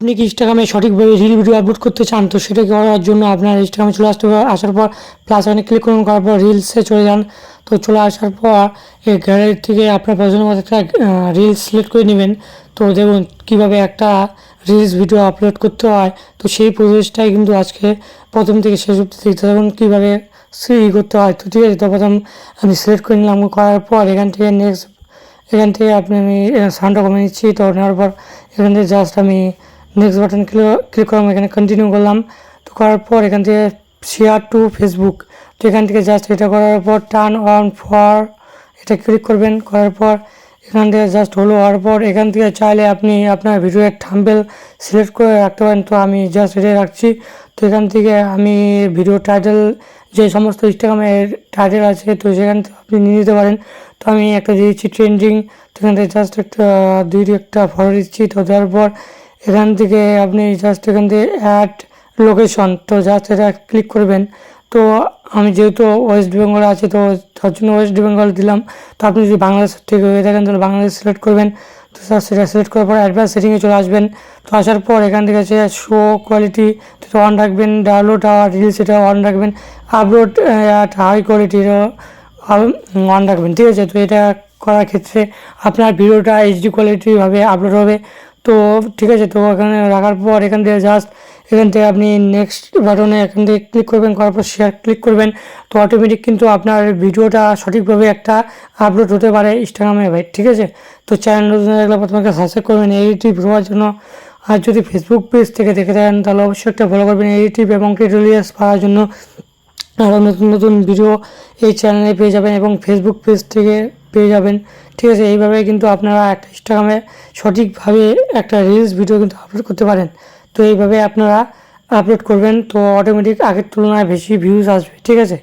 আপনি কি ইনস্টাগ্রামে সঠিকভাবে রিল ভিডিও আপলোড করতে চান? তো সেটা করার জন্য আপনার ইনস্টাগ্রামে চলে আসতে আসার পর প্লাস ওখানে ক্লিক করুন, করার পর রিলসে চলে যান। তো চলে আসার পর এই গ্যালারি থেকে আপনার পছন্দের মতো একটা রিলস সিলেক্ট করে নেবেন। তো দেখুন কীভাবে একটা রিলস ভিডিও আপলোড করতে হয়। তো সেই প্রসেসটাই কিন্তু আজকে প্রথম থেকে শেষ অব্দি দেখতে থাকুন কীভাবে ই করতে হয়। তো ঠিক আছে, তো প্রথম আমি সিলেক্ট করে নিলাম। করার পর এখান থেকে নেক্সট এখান থেকে আপনি আমি সাউন্ডটা কমে নিচ্ছি। তো নেওয়ার পর এখান থেকে জাস্ট আমি নেক্সট বাটন ক্লিক করলাম এখানে কন্টিনিউ করলাম। তো করার পর এখান থেকে শেয়ার টু ফেসবুক তো এখান থেকে জাস্ট এটা করার পর টার্ন অন ফর এটা ক্লিক করবেন। করার পর এখান থেকে জাস্ট হলো হওয়ার পর এখান থেকে চাইলে আপনি আপনার ভিডিওর থাম্বেল সিলেক্ট করে রাখতে পারেন। তো আমি জাস্ট এটাই রাখছি। তো এখান থেকে আমি ভিডিও টাইটেল যে সমস্ত ইনস্টাগ্রামের টাইটেল আছে, তো সেখান থেকে আপনি নিয়ে নিতে পারেন। তো আমি একটা দিয়েছি ট্রেন্ডিং তো এখান থেকে জাস্ট একটা, দুই একটা ফটো দিচ্ছি। তো দেওয়ার পর এখান থেকে আপনি জাস্ট এখান থেকে অ্যাড লোকেশন তো জাস্ট এটা ক্লিক করবেন। তো আমি যেহেতু ওয়েস্ট বেঙ্গলে আছি, তো তার জন্য ওয়েস্ট বেঙ্গল দিলাম। তো আপনি যদি বাংলাদেশ থেকে হয়ে থাকেন, তাহলে বাংলাদেশ সিলেক্ট করবেন। তো স্যার সেটা সিলেক্ট করার পর অ্যাডভান্স সেটিংয়ে চলে আসবেন। তো আসার পর এখান থেকে আছে শো কোয়ালিটি তো অন রাখবেন। ডাউনলোড আর রিলস এটা অন রাখবেন। আপলোড অ্যাট হাই কোয়ালিটিরও অন রাখবেন। ঠিক আছে? তো এটা করার ক্ষেত্রে আপনার ভিডিওটা এইচডি কোয়ালিটিভাবে আপলোড হবে। তো ঠিক আছে, তো এখানে রাখার পর এখান থেকে জাস্ট এখান থেকে আপনি নেক্সট বাটনে এখান থেকে ক্লিক করবেন, করার পর শেয়ার ক্লিক করবেন। তো অটোমেটিক কিন্তু আপনার ভিডিওটা সঠিকভাবে একটা আপলোড হতে পারে ইনস্টাগ্রামে ভাই, ঠিক আছে? তো চ্যানেল নতুন দেখলে প্রথমে সাবস্ক্রাইব করবেন এইটিভ হওয়ার জন্য। আর যদি ফেসবুক পেজ থেকে দেখে থাকেন, তাহলে অবশ্যই একটা ফলো করবেন এইটিভ এবং টিউটোরিয়ালস পাওয়ার জন্য। আরও নতুন নতুন ভিডিও এই চ্যানেলে পেয়ে যাবেন এবং ফেসবুক পেজ থেকে পেয়ে যাবেন। ঠিক আছে এইভাবে কিন্তু আপনারা একটা ইনস্টাগ্রামে সঠিকভাবে একটা রিলস ভিডিও কিন্তু আপলোড করতে পারেন। তো এইভাবে আপনারা আপলোড করবেন, তো অটোমেটিক আগের তুলনায় বেশি ভিউজ আসবে, ঠিক আছে?